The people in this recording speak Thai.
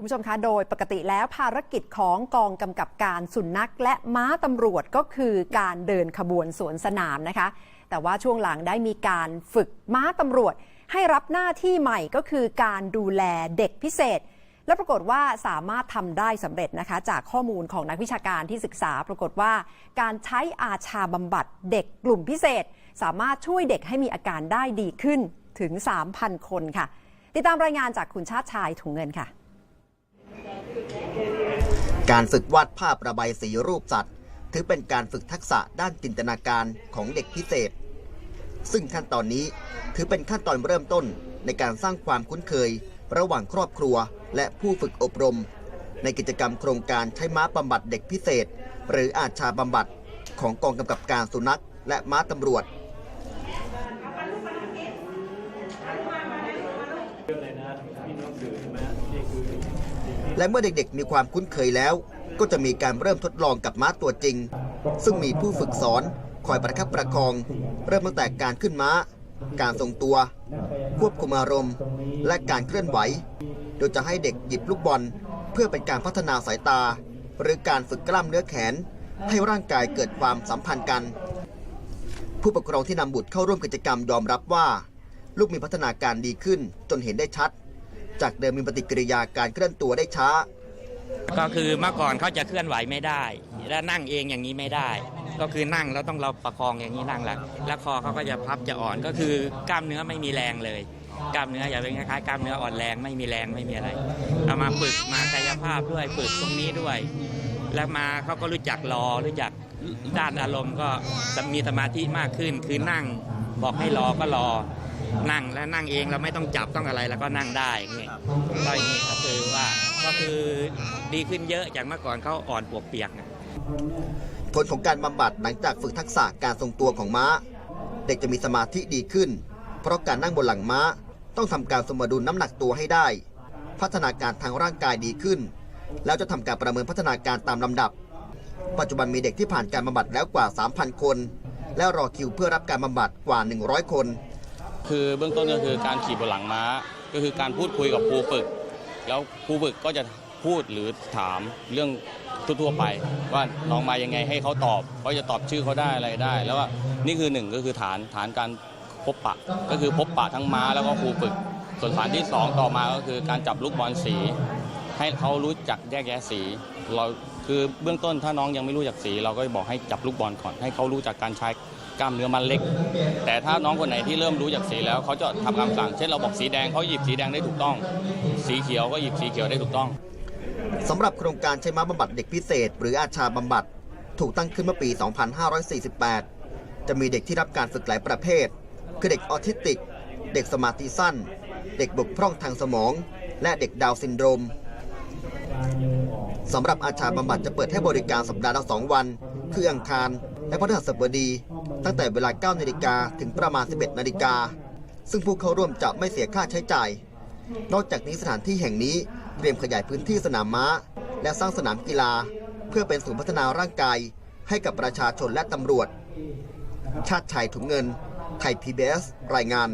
คุณผู้ชมคะ โดยปกติแล้วภารกิจของกองกำกับการสุนัขและม้าตำรวจก็คือการเดินขบวนสวนสนามนะคะ แต่ว่าช่วงหลังได้มีการฝึกม้าตำรวจ ให้รับหน้าที่ใหม่ก็คือการดูแลเด็กพิเศษ และปรากฏว่าสามารถทำได้สำเร็จนะคะ จากข้อมูลของนักวิชาการที่ศึกษา ปรากฏว่า การใช้อาชาบำบัดเด็กกลุ่มพิเศษ สามารถช่วยเด็กให้มีอาการได้ดีขึ้นถึง 3,000 คนค่ะ ติดตามรายงานจากคุณชาติชายถุงเงินค่ะ การฝึกวาดภาพระบายสีรูปสัตว์ ถือเป็นการฝึกทักษะด้านจินตนาการของเด็กพิเศษ ซึ่งขั้นตอนนี้ถือเป็นขั้นตอนเริ่มต้นในการสร้างความคุ้นเคย ระหว่างครอบครัวและผู้ฝึกอบรม ในกิจกรรมโครงการใช้ม้าบำบัดเด็กพิเศษ หรืออาชาบำบัดของกองกำกับการสุนัข และม้าตำรวจ และเมื่อเด็กๆ มีความคุ้นเคยแล้ว ก็จะมีการเริ่มทดลองกับม้าตัวจริง ซึ่งมีผู้ฝึกสอนคอยประคับประคอง เริ่มตั้งแต่การขึ้นม้า การทรงตัว ควบคุมอารมณ์ และการเคลื่อนไหว โดยจะให้เด็กหยิบลูกบอล เพื่อเป็นการพัฒนาสายตา หรือการฝึกกล้ามเนื้อแขน ให้ร่างกายเกิดความสัมพันธ์กัน ผู้ปกครองที่นำบุตรเข้าร่วมกิจกรรมยอมรับว่า ลูกมีพัฒนาการดีขึ้นจนเห็นได้ชัด จากเดิมมีปฏิกิริยาการเคลื่อนตัวได้ช้า ก็คือเมื่อก่อนเขาจะเคลื่อนไหวไม่ได้ และนั่งเองอย่างนี้ไม่ได้ ก็คือนั่งแล้วต้องเราประคองอย่างนี้นั่งแล้วแล้วคอเขาก็จะพับจะอ่อนก็คือกล้ามเนื้อไม่มีแรงเลยกล้ามเนื้ออย่าเป็นคล้ายๆกล้ามเนื้ออ่อนแรงไม่มีแรงไม่มีอะไรเอามาฝึกมากายภาพด้วยฝึกตรงนี้ด้วย แล้วมาเขาก็รู้จักรอรู้จักด้านอารมณ์ก็มีสมาธิมากขึ้นคือนั่งบอกให้รอก็รอ นั่งแล้วนั่งเองเราไม่ต้องจับต้องอะไรแล้วก็นั่งได้อย่างเงี้ยก็อย่างนี้ก็คือว่าก็คือดีขึ้นเยอะจากเมื่อก่อนเขาอ่อนปวกเปียกนะผลของการบำบัดหลังจากฝึกทักษะการทรงตัวของม้า เด็กจะมีสมาธิดีขึ้น เพราะการนั่งบนหลังม้า ต้องทำการสมดุลน้ำหนักตัวให้ได้ พัฒนาการทางร่างกายดีขึ้น แล้วจะทำการประเมินพัฒนาการตามลำดับ ปัจจุบันมีเด็กที่ผ่านการบำบัดแล้วกว่า 3,000 คน และรอคิวเพื่อรับการบำบัดกว่า 100 คน คือเบื้องต้นก็คือการขี่บนหลังม้า ก็คือการพูดคุยกับครูฝึก แล้วครูฝึกก็จะพูดหรือถามเรื่องทั่วๆไป ว่าน้องมายังไงให้เขาตอบเขาจะตอบชื่อเขาได้อะไรได้ แล้วว่านี่คือหนึ่งก็คือฐานฐานการพบปะ ก็คือพบปะทั้งม้าแล้วก็ครูฝึก ส่วนฐานที่สองต่อมาก็คือการจับลูกบอลสี ให้เขารู้จักแยกแยะสีเราคือเบื้องต้นถ้าน้องยังไม่รู้จักสี เราก็บอกให้จับลูกบอลก่อนให้เขารู้จักการใช้ กล้ามเนื้อมันเล็ก แต่ถ้าน้องคนไหนที่เริ่มรู้จักสีแล้วเขาจะทำคำสั่ง เช่นเราบอกสีแดงเขาหยิบสีแดงได้ถูกต้อง สีเขียวก็หยิบสีเขียวได้ถูกต้องสำหรับโครงการใช้ม้าบำบัดเด็กพิเศษ หรืออาชาบำบัดถูกตั้งขึ้นเมื่อปี 2548 จะมีเด็กที่รับการฝึกหลายประเภท คือเด็กออทิสติก เด็กสมาธิสั้น เด็กบกพร่องทางสมอง และเด็กดาวซินโดรมสำหรับอาชาบำบัดจะเปิดให้บริการสัปดาห์ละสองวัน คืออังคาร และพฤหัสบดี ตั้งแต่เวลา 9 นาฬิกาถึงประมาณ 11 นาฬิกา ซึ่งผู้เข้าร่วมจะไม่เสียค่าใช้จ่าย นอกจากนี้สถานที่แห่งนี้เตรียมขยายพื้นที่สนามม้า และสร้างสนามกีฬา เพื่อเป็นศูนย์พัฒนาร่างกาย ให้กับประชาชนและตำรวจ ชาติชัยถุงเงิน ไทย PBS รายงาน